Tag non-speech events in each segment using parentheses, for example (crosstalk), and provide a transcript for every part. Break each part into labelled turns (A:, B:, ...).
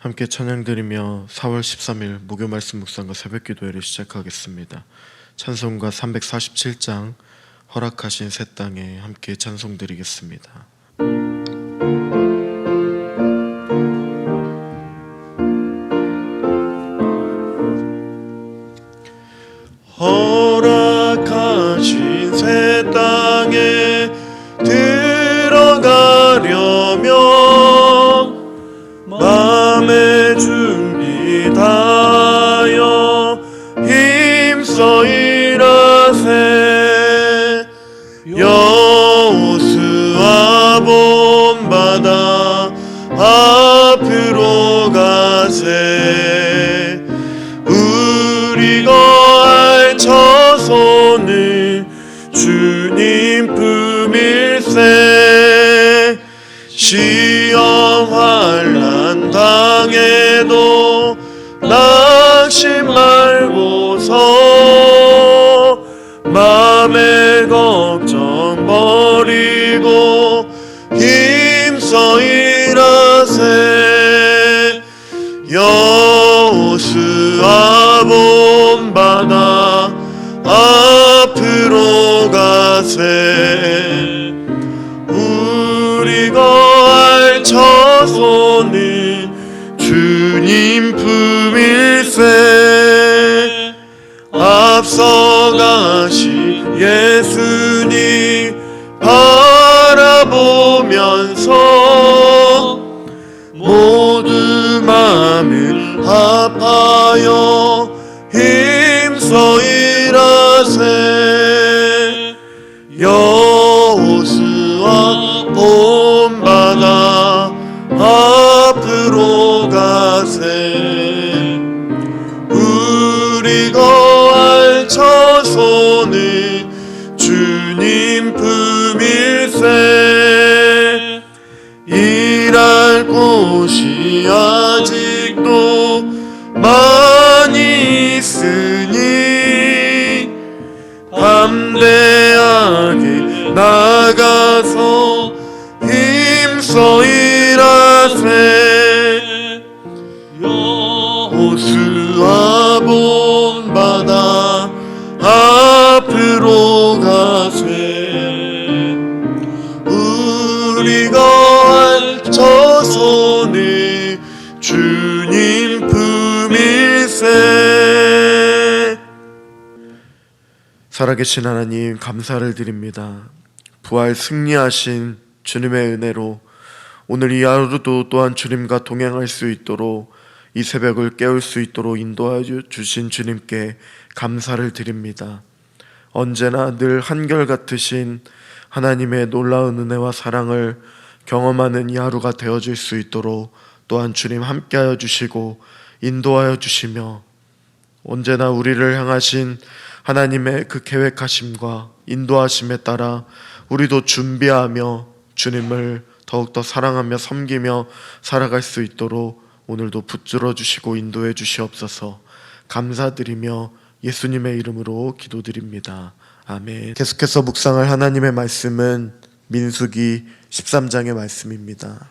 A: 함께 찬양드리며 4월 13일 목요 말씀 묵상과 새벽 기도회를 시작하겠습니다. 찬송가 347장 허락하신 새 땅에 함께 찬송드리겠습니다. 힘써 힘써 일하세. 여호수아 본바다 앞으로 가세 합하여 나가서 살아계신 하나님 감사를 드립니다. 부활 승리하신 주님의 은혜로 오늘 이 하루도 또한 주님과 동행할 수 있도록 이 새벽을 깨울 수 있도록 인도하여 주신 주님께 감사를 드립니다. 언제나 늘 한결같으신 하나님의 놀라운 은혜와 사랑을 경험하는 이 하루가 되어질 수 있도록 또한 주님 함께하여 주시고 인도하여 주시며 언제나 우리를 향하신 하나님의 그 계획하심과 인도하심에 따라 우리도 준비하며 주님을 더욱더 사랑하며 섬기며 살아갈 수 있도록 오늘도 붙들어 주시고 인도해 주시옵소서 감사드리며 예수님의 이름으로 기도드립니다. 아멘. 계속해서 묵상할 하나님의 말씀은 민수기 13장의 말씀입니다.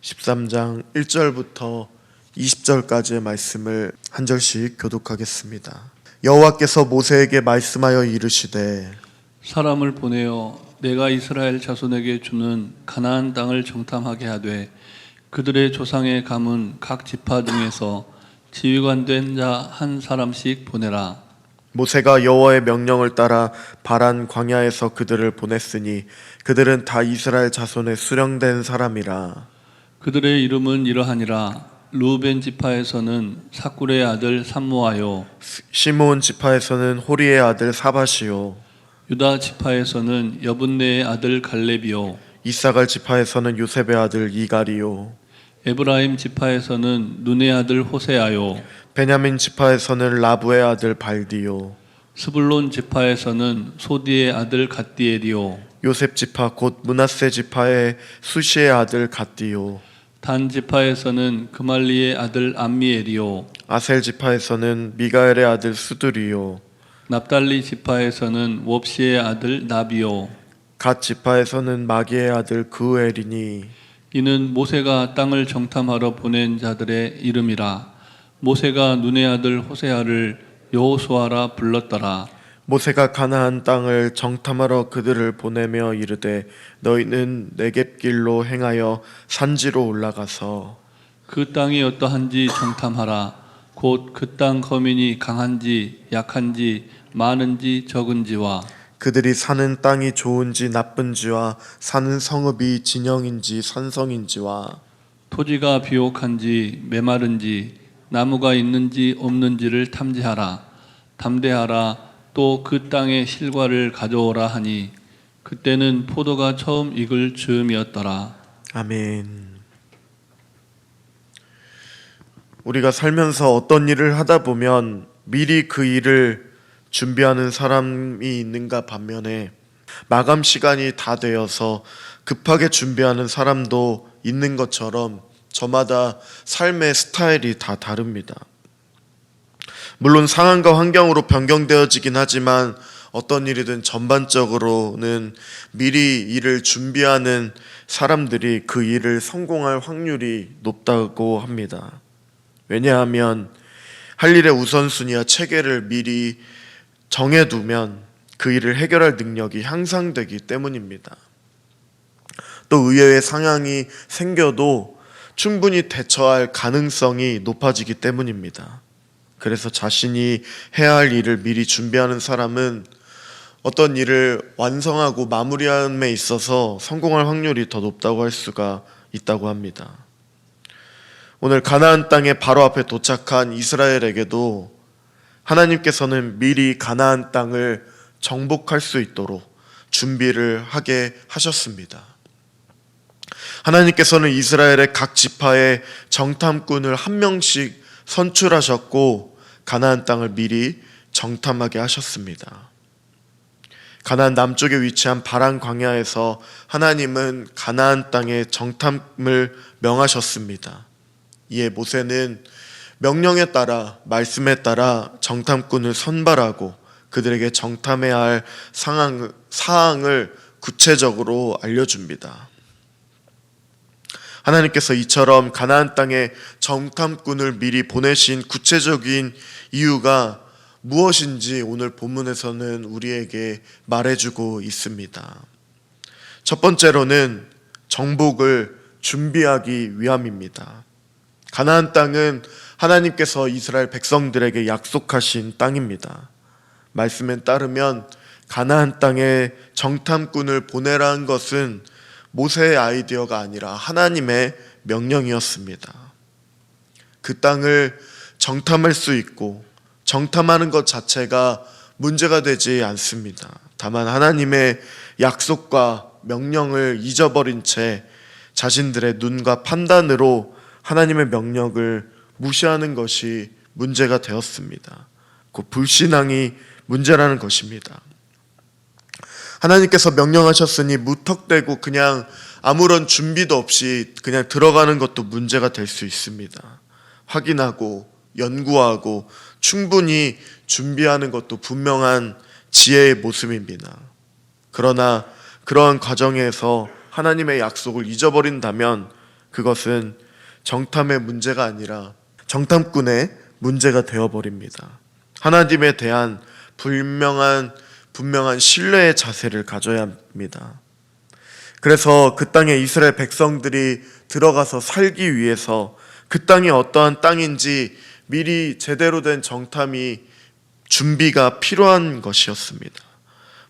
A: 13장 1절부터 20절까지의 말씀을 한 절씩 교독하겠습니다. 여호와께서 모세에게 말씀하여 이르시되
B: 사람을 보내어 내가 이스라엘 자손에게 주는 가나안 땅을 정탐하게 하되 그들의 조상의 가문 각 지파 중에서 지휘관 된 자 한 사람씩 보내라.
A: 모세가 여호와의 명령을 따라 바란 광야에서 그들을 보냈으니 그들은 다 이스라엘 자손의 수령된 사람이라
B: 그들의 이름은 이러하니라. 루벤 지파에서는 사꿀의 아들 삼모아요.
A: 시므온 지파에서는 호리의 아들 사바시요
B: 유다 지파에서는 여분네의 아들 갈렙이요.
A: 이사갈 지파에서는 요셉의 아들 이갈이요
B: 에브라임 지파에서는 눈의 아들 호세아요.
A: 베냐민 지파에서는 라부의 아들 발디요
B: 스불론 지파에서는 소디의 아들 갓디엘이요.
A: 요셉 지파 곧 문하세 지파의 수시의 아들 갓디요
B: 단 지파에서는 그말리의 아들 암미엘이요.
A: 아셀 지파에서는 미가엘의 아들 수두리요
B: 납달리 지파에서는 웁시의 아들 나비요.
A: 갓 지파에서는 마기의 아들 그우엘이니
B: 이는 모세가 땅을 정탐하러 보낸 자들의 이름이라 모세가 눈의 아들 호세아를 여호수아라 불렀더라
A: 모세가 가나안 땅을 정탐하러 그들을 보내며 이르되 너희는 내겝길로 행하여 산지로 올라가서
B: 그 땅이 어떠한지 정탐하라. 곧 그 땅 거민이 강한지 약한지 많은지 적은지와
A: 그들이 사는 땅이 좋은지 나쁜지와 사는 성읍이 진영인지 산성인지와
B: 토지가 비옥한지 메마른지 나무가 있는지 없는지를 탐지하라. 담대하라 또 그 땅의 실과를 가져오라 하니 그때는 포도가 처음 익을 즈음이었더라
A: 아멘. 우리가 살면서 어떤 일을 하다 보면 미리 그 일을 준비하는 사람이 있는가 반면에 마감 시간이 다 되어서 급하게 준비하는 사람도 있는 것처럼 저마다 삶의 스타일이 다 다릅니다. 물론 상황과 환경으로 변경되어지긴 하지만 어떤 일이든 전반적으로는 미리 일을 준비하는 사람들이 그 일을 성공할 확률이 높다고 합니다. 왜냐하면 할 일의 우선순위와 체계를 미리 정해두면 그 일을 해결할 능력이 향상되기 때문입니다. 또 의외의 상황이 생겨도 충분히 대처할 가능성이 높아지기 때문입니다. 그래서 자신이 해야 할 일을 미리 준비하는 사람은 어떤 일을 완성하고 마무리함에 있어서 성공할 확률이 더 높다고 할 수가 있다고 합니다. 오늘 가나안 땅의 바로 앞에 도착한 이스라엘에게도 하나님께서는 미리 가나안 땅을 정복할 수 있도록 준비를 하게 하셨습니다. 하나님께서는 이스라엘의 각 지파의 정탐꾼을 한 명씩 선출하셨고 가나안 땅을 미리 정탐하게 하셨습니다. 가나안 남쪽에 위치한 바란 광야에서 하나님은 가나안 땅의 정탐을 명하셨습니다. 이에 모세는 명령에 따라 말씀에 따라 정탐꾼을 선발하고 그들에게 정탐해야 할 상황, 사항을 구체적으로 알려줍니다. 하나님께서 이처럼 가나안 땅에 정탐꾼을 미리 보내신 구체적인 이유가 무엇인지 오늘 본문에서는 우리에게 말해주고 있습니다. 첫 번째로는 정복을 준비하기 위함입니다. 가나안 땅은 하나님께서 이스라엘 백성들에게 약속하신 땅입니다. 말씀에 따르면 가나안 땅에 정탐꾼을 보내라는 것은 모세의 아이디어가 아니라 하나님의 명령이었습니다. 그 땅을 정탐할 수 있고 정탐하는 것 자체가 문제가 되지 않습니다. 다만 하나님의 약속과 명령을 잊어버린 채 자신들의 눈과 판단으로 하나님의 명령을 무시하는 것이 문제가 되었습니다. 그 불신앙이 문제라는 것입니다. 하나님께서 명령하셨으니 무턱대고 그냥 아무런 준비도 없이 그냥 들어가는 것도 문제가 될 수 있습니다. 확인하고 연구하고 충분히 준비하는 것도 분명한 지혜의 모습입니다. 그러나 그러한 과정에서 하나님의 약속을 잊어버린다면 그것은 정탐의 문제가 아니라 정탐꾼의 문제가 되어버립니다. 하나님에 대한 분명한 분명한 신뢰의 자세를 가져야 합니다. 그래서 그 땅에 이스라엘 백성들이 들어가서 살기 위해서 그 땅이 어떠한 땅인지 미리 제대로 된 정탐이 준비가 필요한 것이었습니다.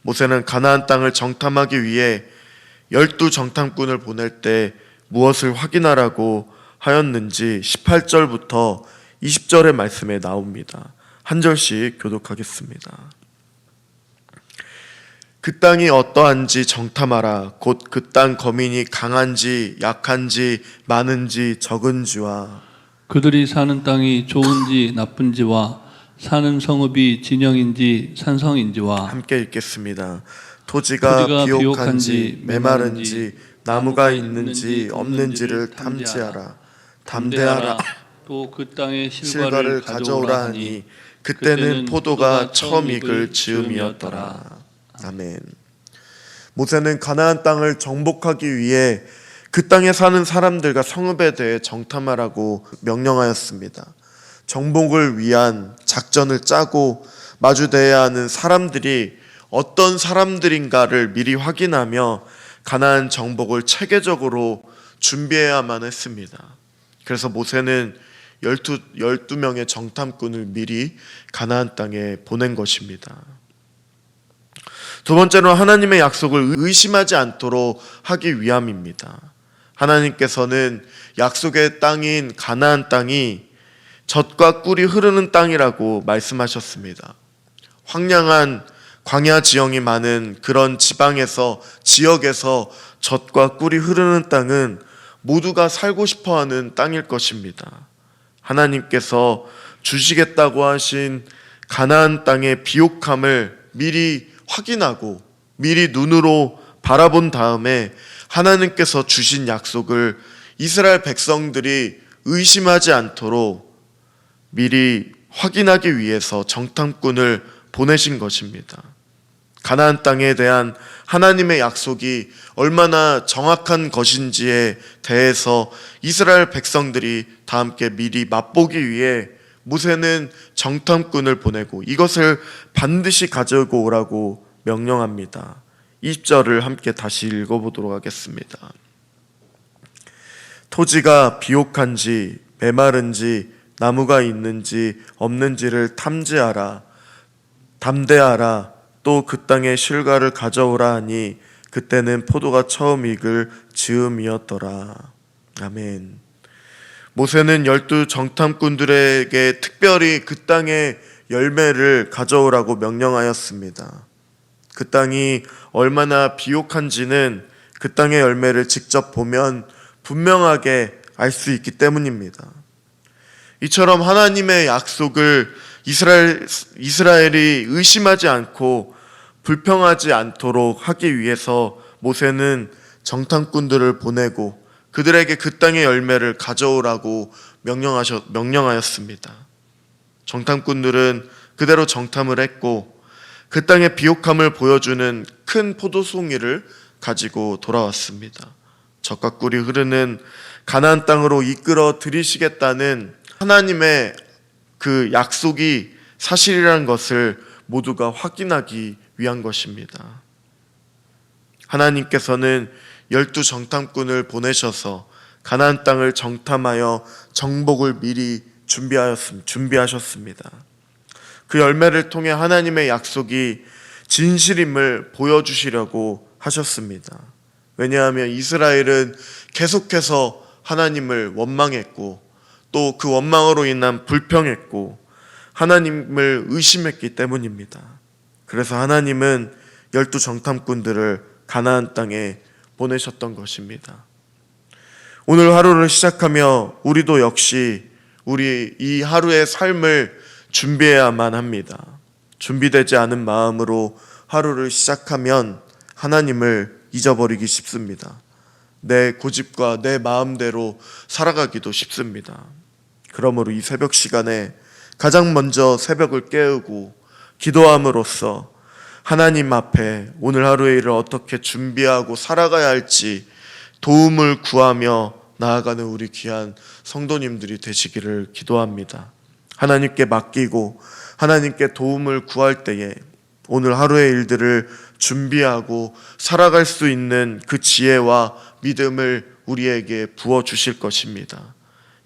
A: 모세는 가나안 땅을 정탐하기 위해 열두 정탐꾼을 보낼 때 무엇을 확인하라고 하였는지 18절부터 20절의 말씀에 나옵니다. 한 절씩 교독하겠습니다. 그 땅이 어떠한지 정탐하라. 곧 그 땅 거민이 강한지 약한지 많은지 적은지와
B: 그들이 사는 땅이 좋은지 나쁜지와 사는 성읍이 진영인지 산성인지와
A: 함께 읽겠습니다. 토지가,
B: 토지가
A: 비옥한지 메마른지 나무가 있는지 없는지를 탐지하라. 담대하라.
B: 또 그 땅의
A: 실과를
B: 실과를
A: 가져오라 하니 그때는 포도가 처음 익을 즈음이었더라. 아멘. 모세는 가나안 땅을 정복하기 위해 그 땅에 사는 사람들과 성읍에 대해 정탐하라고 명령하였습니다. 정복을 위한 작전을 짜고 마주대해야 하는 사람들이 어떤 사람들인가를 미리 확인하며 가나안 정복을 체계적으로 준비해야만 했습니다. 그래서 모세는 12, 12명의 정탐꾼을 미리 가나안 땅에 보낸 것입니다. 두 번째로 하나님의 약속을 의심하지 않도록 하기 위함입니다. 하나님께서는 약속의 땅인 가나안 땅이 젖과 꿀이 흐르는 땅이라고 말씀하셨습니다. 황량한 광야 지형이 많은 그런 지방에서 지역에서 젖과 꿀이 흐르는 땅은 모두가 살고 싶어 하는 땅일 것입니다. 하나님께서 주시겠다고 하신 가나안 땅의 비옥함을 미리 확인하고 미리 눈으로 바라본 다음에 하나님께서 주신 약속을 이스라엘 백성들이 의심하지 않도록 미리 확인하기 위해서 정탐꾼을 보내신 것입니다. 가나안 땅에 대한 하나님의 약속이 얼마나 정확한 것인지에 대해서 이스라엘 백성들이 다 함께 미리 맛보기 위해 모세는 정탐꾼을 보내고 이것을 반드시 가지고 오라고 명령합니다. 20절을 함께 다시 읽어보도록 하겠습니다. 토지가 비옥한지 메마른지 나무가 있는지 없는지를 탐지하라 담대하라 또 그 땅의 실과를 가져오라 하니 그때는 포도가 처음 익을 즈음이었더라 아멘 모세는 열두 정탐꾼들에게 특별히 그 땅의 열매를 가져오라고 명령하였습니다 그 땅이 얼마나 비옥한지는 그 땅의 열매를 직접 보면 분명하게 알 수 있기 때문입니다. 이처럼 하나님의 약속을 이스라엘, 이스라엘이 의심하지 않고 불평하지 않도록 하기 위해서 모세는 정탐꾼들을 보내고 그들에게 그 땅의 열매를 가져오라고 명령하셨, 명령하였습니다. 정탐꾼들은 그대로 정탐을 했고 그 땅의 비옥함을 보여주는 큰 포도송이를 가지고 돌아왔습니다. 젖과 꿀이 흐르는 가나안 땅으로 이끌어 들이시겠다는 하나님의 그 약속이 사실이라는 것을 모두가 확인하기 위한 것입니다. 하나님께서는 열두 정탐꾼을 보내셔서 가나안 땅을 정탐하여 정복을 미리 준비하였, 준비하셨습니다. 그 열매를 통해 하나님의 약속이 진실임을 보여주시려고 하셨습니다. 왜냐하면 이스라엘은 계속해서 하나님을 원망했고 또 그 원망으로 인한 불평했고 하나님을 의심했기 때문입니다. 그래서 하나님은 열두 정탐꾼들을 가나안 땅에 보내셨던 것입니다. 오늘 하루를 시작하며 우리도 역시 우리 이 하루의 삶을 준비해야만 합니다. 준비되지 않은 마음으로 하루를 시작하면 하나님을 잊어버리기 쉽습니다. 내 고집과 내 마음대로 살아가기도 쉽습니다. 그러므로 이 새벽 시간에 가장 먼저 새벽을 깨우고 기도함으로써 하나님 앞에 오늘 하루의 일을 어떻게 준비하고 살아가야 할지 도움을 구하며 나아가는 우리 귀한 성도님들이 되시기를 기도합니다. 하나님께 맡기고 하나님께 도움을 구할 때에 오늘 하루의 일들을 준비하고 살아갈 수 있는 그 지혜와 믿음을 우리에게 부어 주실 것입니다.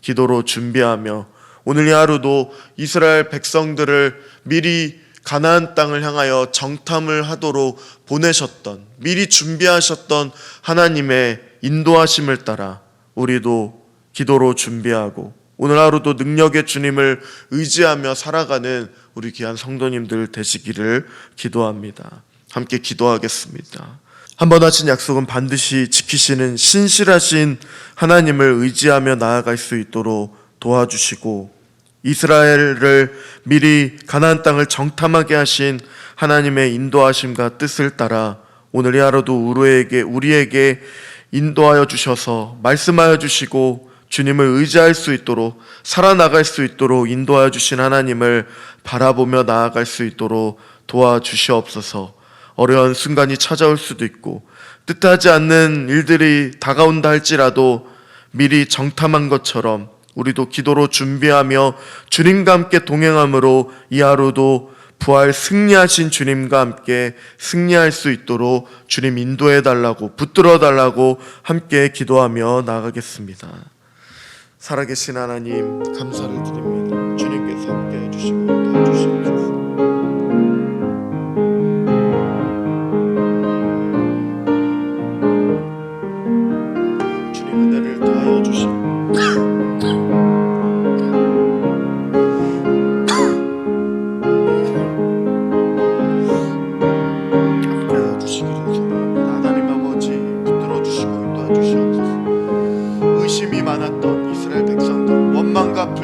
A: 기도로 준비하며 오늘 이 하루도 이스라엘 백성들을 미리 가나안 땅을 향하여 정탐을 하도록 보내셨던 미리 준비하셨던 하나님의 인도하심을 따라 우리도 기도로 준비하고 오늘 하루도 능력의 주님을 의지하며 살아가는 우리 귀한 성도님들 되시기를 기도합니다. 함께 기도하겠습니다. 한번 하신 약속은 반드시 지키시는 신실하신 하나님을 의지하며 나아갈 수 있도록 도와주시고 이스라엘을 미리 가나안 땅을 정탐하게 하신 하나님의 인도하심과 뜻을 따라 오늘 이 하루도 우리에게 우리에게 인도하여 주셔서 말씀하여 주시고 주님을 의지할 수 있도록 살아나갈 수 있도록 인도하여 주신 하나님을 바라보며 나아갈 수 있도록 도와주시옵소서. 어려운 순간이 찾아올 수도 있고 뜻하지 않는 일들이 다가온다 할지라도 미리 정탐한 것처럼 우리도 기도로 준비하며 주님과 함께 동행함으로 이 하루도 부활 승리하신 주님과 함께 승리할 수 있도록 주님 인도해 달라고 붙들어 달라고 함께 기도하며 나가겠습니다. 살아계신 하나님 감사를 드립니다.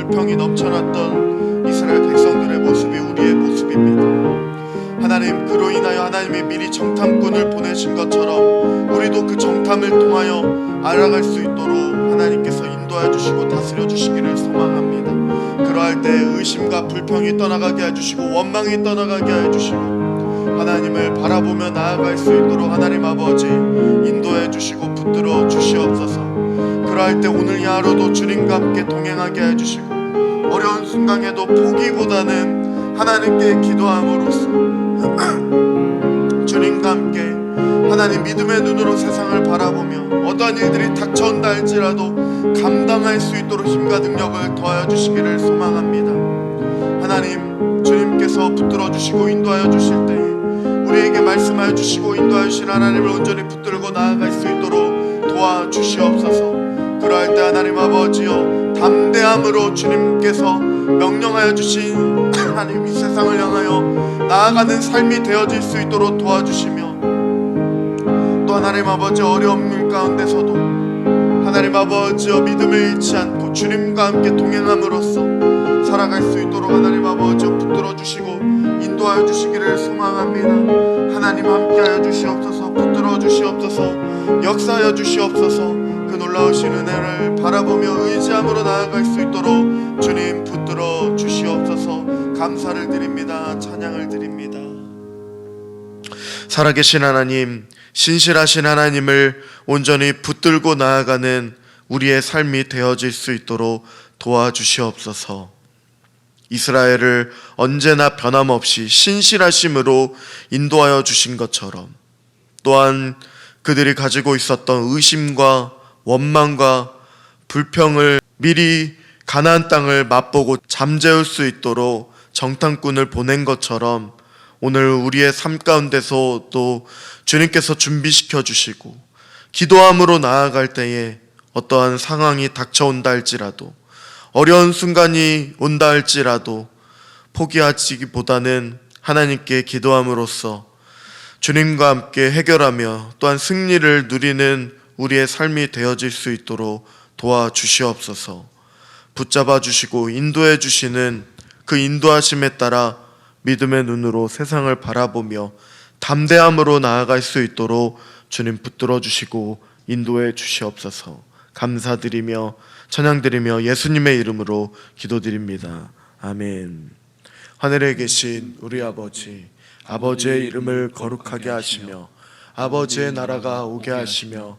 A: 불평이 넘쳐났던 이스라엘 백성들의 모습이 우리의 모습입니다. 하나님 그로 인하여 하나님이 미리 정탐꾼을 보내신 것처럼 우리도 그 정탐을 통하여 알아갈 수 있도록 하나님께서 인도해 주시고 다스려 주시기를 소망합니다. 그러할 때 의심과 불평이 떠나가게 해 주시고 원망이 떠나가게 해 주시고 하나님을 바라보며 나아갈 수 있도록 하나님 아버지 인도해 주시고 붙들어 주시옵소서. 그러할 때 오늘 이 하루도 주님과 함께 동행하게 해 주시고 어려운 순간에도 포기보다는 하나님께 기도함으로써 (clears throat) 주님과 함께 하나님 믿음의 눈으로 세상을 바라보며 어떠한 일들이 닥쳐온다 할지라도 감당할 수 있도록 힘과 능력을 더하여 주시기를 소망합니다. 하나님 주님께서 붙들어 주시고 인도하여 주실 때에 우리에게 말씀하여 주시고 인도하여 주신 하나님을 온전히 붙들고 나아갈 수 있도록 도와주시옵소서. 그러할 때 하나님 아버지여 담대함으로 주님께서 명령하여 주신 하나님 이 세상을 향하여 나아가는 삶이 되어질 수 있도록 도와주시며 또 하나님 아버지 어려움 가운데서도 하나님 아버지여 믿음을 잃지 않고 주님과 함께 동행함으로써 살아갈 수 있도록 하나님 아버지여 붙들어 주시고 인도하여 주시기를 소망합니다. 하나님 함께하여 주시옵소서 붙들어 주시옵소서 역사하여 주시옵소서 그 놀라우신 은혜를 바라보며 의지함으로 나아갈 수 있도록 주님 붙들어 주시옵소서 감사를 드립니다. 찬양을 드립니다. 살아계신 하나님, 신실하신 하나님을 온전히 붙들고 나아가는 우리의 삶이 되어질 수 있도록 도와주시옵소서. 이스라엘을 언제나 변함없이 신실하심으로 인도하여 주신 것처럼 또한 그들이 가지고 있었던 의심과 원망과 불평을 미리 가나안 땅을 맛보고 잠재울 수 있도록 정탐꾼을 보낸 것처럼 오늘 우리의 삶 가운데서 또 주님께서 준비시켜 주시고 기도함으로 나아갈 때에 어떠한 상황이 닥쳐온다 할지라도 어려운 순간이 온다 할지라도 포기하지기보다는 하나님께 기도함으로써 주님과 함께 해결하며 또한 승리를 누리는 우리의 삶이 되어질 수 있도록 도와주시옵소서. 붙잡아 주시고 인도해 주시는 그 인도하심에 따라 믿음의 눈으로 세상을 바라보며 담대함으로 나아갈 수 있도록 주님 붙들어 주시고 인도해 주시옵소서. 감사드리며 찬양드리며 예수님의 이름으로 기도드립니다. 아멘. 하늘에 계신 우리 아버지, 아버지의 이름을 거룩하게 하시며 아버지의 나라가 오게 하시며